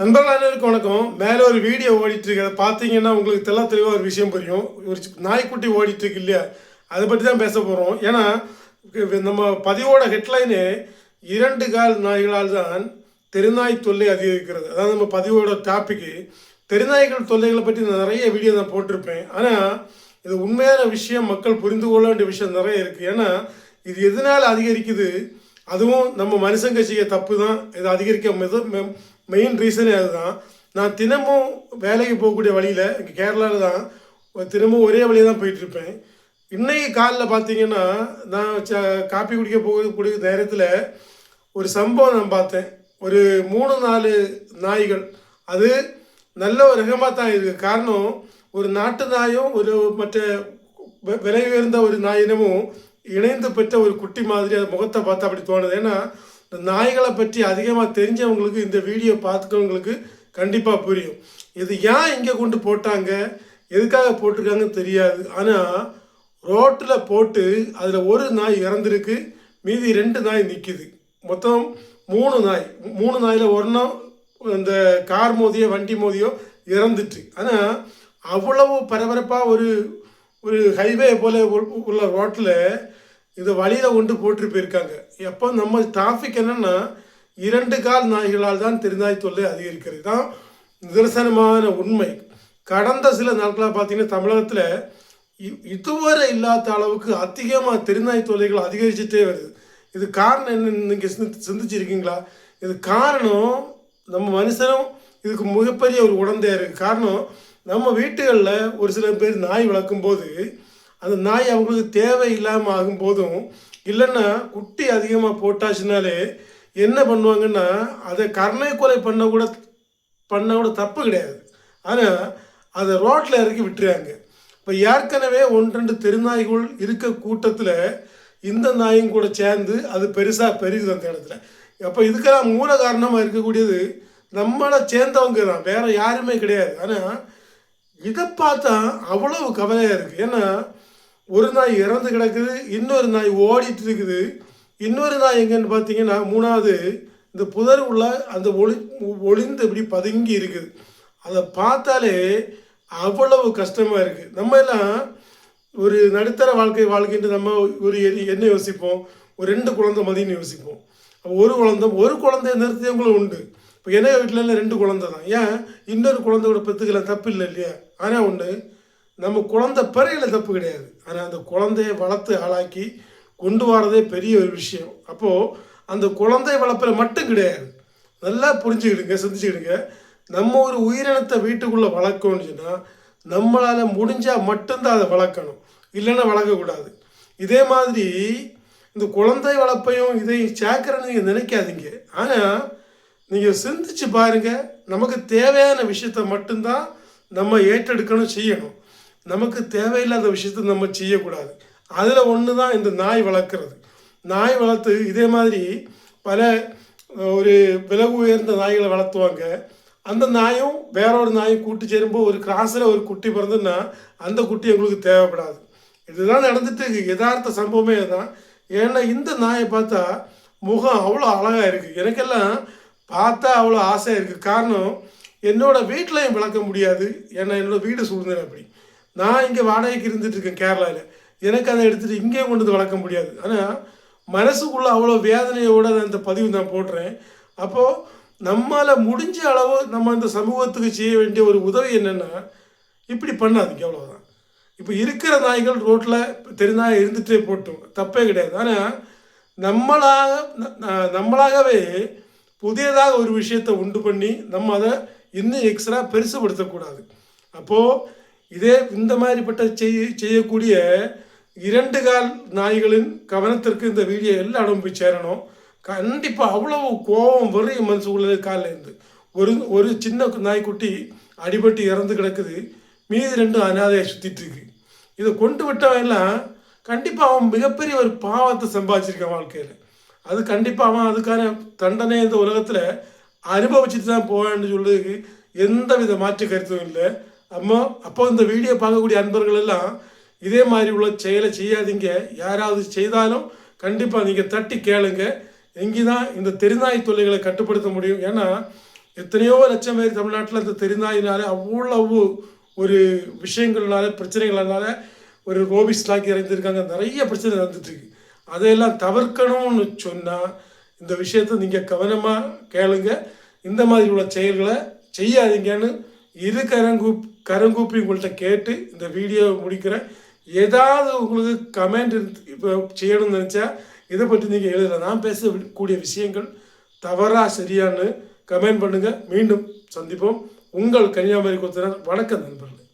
நண்பர்கள் அனைவருக்கும் வணக்கம். மேலே ஒரு வீடியோ ஓடிட்டுருக்கிறத பார்த்தீங்கன்னா உங்களுக்கு தெல்ல தெளிவாக ஒரு விஷயம் புரியும். ஒரு நாய்க்குட்டி ஓடிட்டுருக்கு இல்லையா? அதை பற்றி தான் பேச போகிறோம் ஏன்னா நம்ம பதிவோட ஹெட்லைனு இரண்டு கால் நாய்களால் தான் தெருநாய் தொல்லை அதிகரிக்கிறது. அதாவது நம்ம பதிவோட டாப்பிக்கு தெருநாய்கள் தொல்லைகளை பற்றி நான் நிறைய வீடியோ நான் போட்டிருப்பேன். ஆனால் இது உண்மையான விஷயம். மக்கள் புரிந்து கொள்ள வேண்டிய விஷயம் நிறைய இருக்குது ஏன்னா இது எதனால் அதிகரிக்குது? அதுவும் நம்ம மனுஷங்க செய்ய தப்பு தான். இது அதிகரிக்க மெது மெயின் ரீசனே அதுதான். நான் தினமும் வேலைக்கு போகக்கூடிய வழியில் இங்கே கேரளாவில் தான் தினமும் ஒரே வழியாக தான் போயிட்டுருப்பேன். இன்றைக்கு காலில் பார்த்தீங்கன்னா நான் ச காப்பி குடிக்க போகக்கூடிய நேரத்தில் ஒரு சம்பவம் நான் பார்த்தேன். ஒரு மூணு நாலு நாய்கள். அது நல்ல ஒரு ரகமாக தான் இருக்குது காரணம் ஒரு நாட்டு நாயும் ஒரு மற்ற விலை உயர்ந்த ஒரு நாயினமும் இணைந்து பெற்ற ஒரு குட்டி மாதிரி அது முகத்தை பார்த்தா அப்படி தோணுது. ஏன்னா இந்த நாய்களை பற்றி அதிகமாக தெரிஞ்சவங்களுக்கு இந்த வீடியோ பார்த்துக்கவங்களுக்கு கண்டிப்பாக புரியும். இது ஏன் இங்கே கொண்டு போட்டாங்க? எதுக்காக போட்டிருக்காங்கன்னு தெரியாது. ஆனால் ரோட்டில் போட்டு அதில் ஒரு நாய் இறந்துருக்கு. மீதி ரெண்டு நாய் நிற்கிது மொத்தம் மூணு நாய். மூணு நாயில் ஒன்றும் இந்த கார் மோதியோ வண்டி மோதியோ இறந்துட்டு. ஆனால் அவ்வளவு பரபரப்பாக ஒரு ஒரு ஹைவே போல உள்ள ரோட்டில் இதை வழியில் கொண்டு போட்டு போயிருக்காங்க. எப்போ நம்ம டிராஃபிக் என்னென்னா இரண்டு கால் நாய்களால் தான் திருநாய் தொல்லை அதிகரிக்கிறது. தான் நிதர்சனமான உண்மை. கடந்த சில நாட்களாக பார்த்தீங்கன்னா தமிழகத்தில் இ- இதுவரை இல்லாத அளவுக்கு அதிகமாக திருநாய் தொல்லைகள் அதிகரிச்சுட்டே வருது. இது காரணம் என்னன்னு நீங்கள் சிந்திச்சிருக்கீங்களா? இது காரணம் நம்ம மனுஷனும் இதுக்கு மிகப்பெரிய ஒரு உடந்தையாக இருக்குது காரணம் நம்ம வீட்டுகளில் ஒரு சில பேர் நாய் வளர்க்கும்போது அந்த நாய் அவங்களுக்கு தேவை இல்லாமல் ஆகும்போதும் இல்லைன்னா குட்டி அதிகமாக போட்டாச்சுனாலே என்ன பண்ணுவாங்கன்னா அதை கருணை கொலை பண்ண கூட பண்ண கூட தப்பு கிடையாது. ஆனால் அதை ரோட்டில் இறக்கி விட்டுறாங்க. இப்போ ஏற்கனவே ஒன்று ரெண்டு தெருநாய்கள் இருக்க கூட்டத்தில் இந்த நாயும் கூட சேர்ந்து அது பெருசாக பெருகுது அந்த இடத்துல. அப்போ இதுக்கெல்லாம் மூல காரணமாக இருக்கக்கூடியது நம்மளை சேர்ந்தவங்க தான் வேறு யாருமே கிடையாது. ஆனால் இதை பார்த்தா அவ்வளவு கவலையாக இருக்குது ஏன்னா ஒரு நாய் இறந்து கிடக்குது இன்னொரு நாய் ஓடிட்டு இருக்குது. இன்னொரு நாய் எங்கன்னு பார்த்தீங்கன்னா மூணாவது இந்த புதர் உள்ள அந்த ஒளி ஒளிந்து இப்படி பதுங்கி இருக்குது. அதை பார்த்தாலே அவ்வளவு கஷ்டமாக இருக்குது நம்ம எல்லாம் ஒரு நடுத்தர வாழ்க்கை வாழ்க்கைன்ட்டு நம்ம ஒரு என்ன யோசிப்போம்? ஒரு ரெண்டு குழந்தை மதியம் யோசிப்போம். ஒரு குழந்தை ஒரு குழந்தைய நிறுத்தியவங்களும் உண்டு. இப்போ என்ன வீட்டிலலாம் ரெண்டு குழந்தை தான் ஏன்? இன்னொரு குழந்தையோட பெற்றுக்கலாம் தப்பு இல்லை இல்லையா? ஆனால் ஒன்று நம்ம குழந்தை பிறையில் தப்பு கிடையாது. ஆனால் அந்த குழந்தைய வளர்த்து ஆளாக்கி கொண்டு வரதே பெரிய ஒரு விஷயம். அப்போது அந்த குழந்தை வளர்ப்பில் மட்டும் கிடையாது. நல்லா புரிஞ்சுக்கிடுங்க சிந்திச்சுக்கிடுங்க. நம்ம ஒரு உயிரினத்தை வீட்டுக்குள்ளே வளர்க்கணும்னு சொன்னால் நம்மளால் முடிஞ்சால் மட்டும்தான் அதை வளர்க்கணும். இல்லைன்னா வளர்க்கக்கூடாது. இதே மாதிரி இந்த குழந்தை வளர்ப்பையும் இதையும் சேர்க்குறேன்னு நீங்கள் நினைக்காதீங்க. ஆனால் நீங்கள் சிந்திச்சு பாருங்கள் நமக்கு தேவையான விஷயத்த மட்டும்தான் நம்ம ஏற்றெடுக்கணும் செய்யணும். நமக்கு தேவையில்லாத விஷயத்த நம்ம செய்யக்கூடாது. அதில் ஒன்று தான் இந்த நாய் வளர்க்குறது. நாய் வளர்த்து இதே மாதிரி பல ஒரு விலகு உயர்ந்த நாய்களை வளர்த்துவாங்க. அந்த நாயும் வேற ஒரு நாயும் கூட்டு சேரும்போது ஒரு கிராஸில் ஒரு குட்டி பிறந்துன்னா அந்த குட்டி எங்களுக்கு தேவைப்படாது. இதுதான் நடந்துட்டு இருக்கு. யதார்த்த சம்பவமே தான் ஏன்னா இந்த நாயை பார்த்தா முகம் அவ்வளோ அழகாக இருக்குது எனக்கெல்லாம் பார்த்தா அவ்வளோ ஆசையாக இருக்குது காரணம் என்னோட வீட்டிலையும் வளர்க்க முடியாது. ஏன்னா என்னோட வீடு சூழ்நிலை அப்படி. நான் இங்கே வாடகைக்கு இருந்துட்டு இருக்கேன் கேரளாவில் எனக்கு அதை எடுத்துகிட்டு இங்கே கொண்டு வந்து வளர்க்க முடியாது. ஆனால் மனசுக்குள்ளே அவ்வளோ வேதனையோடு அந்த பதிவு நான் போடுறேன். அப்போது நம்மளால் முடிஞ்ச அளவு நம்ம அந்த சமூகத்துக்கு செய்ய வேண்டிய ஒரு உதவி என்னென்னா இப்படி பண்ணாதீங்க அவ்வளோதான் இப்போ இருக்கிற நாய்கள் ரோட்டில் தெருநாய் இருந்துகிட்டே போட்டோம். தப்பே கிடையாது. ஆனால் நம்மளாக நம்மளாகவே புதியதாக ஒரு விஷயத்தை உண்டு பண்ணி நம்ம அதை இன்னும் எக்ஸ்ட்ரா பெருசுபடுத்தக்கூடாது. அப்போது இதே இந்த மாதிரிப்பட்ட செய்ய செய்யக்கூடிய இரண்டு கால் நாய்களின் கவனத்திற்கு இந்த வீடியோ எல்லா இடம் போய் சேரணும். கண்டிப்பாக அவ்வளவு கோபம் வரும் மனசுக்குள்ள காலில் இருந்து. ஒரு ஒரு சின்ன நாய்க்குட்டி அடிபட்டு இறந்து கிடக்குது. மீதி ரெண்டும் அனாதையாக சுற்றிட்டு இருக்கு. இதை கொண்டு விட்டவன் எல்லாம் கண்டிப்பாக அவன் மிகப்பெரிய ஒரு பாவத்தை சம்பாதிச்சிருக்கான் வாழ்க்கையில். அது கண்டிப்பாக அவன் அதுக்கான தண்டனை இந்த உலகத்தில் அனுபவிச்சுட்டு தான் போவான்னு சொல்லுறதுக்கு எந்த வித மாற்று கருத்தும் இல்லை. அம்மா அப்போ இந்த வீடியோ பார்க்கக்கூடிய அன்பர்கள் எல்லாம் இதே மாதிரி உள்ள செயலை செய்யாதீங்க. யாராவது செய்தாலும் கண்டிப்பாக நீங்கள் தட்டி கேளுங்க. எங்கே தான் இந்த தெருநாய் தொல்லைகளை கட்டுப்படுத்த முடியும். ஏன்னா எத்தனையோ லட்சம் பேர் தமிழ்நாட்டில் இந்த தெரிந்தாயினால அவ்வளவு ஒரு விஷயங்கள்னால பிரச்சனைகள்னால ஒரு ரோபிஸ் இறந்துருக்காங்க. நிறைய பிரச்சனை நடந்துட்டுருக்கு. அதையெல்லாம் தவிர்க்கணும்னு சொன்னால் இந்த விஷயத்தை நீங்கள் கவனமாக கேளுங்க. இந்த மாதிரி உள்ள செயல்களை செய்யாதீங்கன்னு இரு கரங்கூப் கரங்கூப்பி உங்கள்கிட்ட கேட்டு இந்த வீடியோவை முடிக்கிறேன். ஏதாவது உங்களுக்கு கமெண்ட் இப்போ செய்யணும்னு நினச்சா இதை பற்றி நீங்கள் எழுதலாம் நான் பேசக்கூடிய விஷயங்கள் தவறாக சரியான்னு கமெண்ட் பண்ணுங்கள் மீண்டும் சந்திப்போம். உங்கள் கன்னியாகுமரி கொத்தனர் வணக்கம் நண்பர்களே.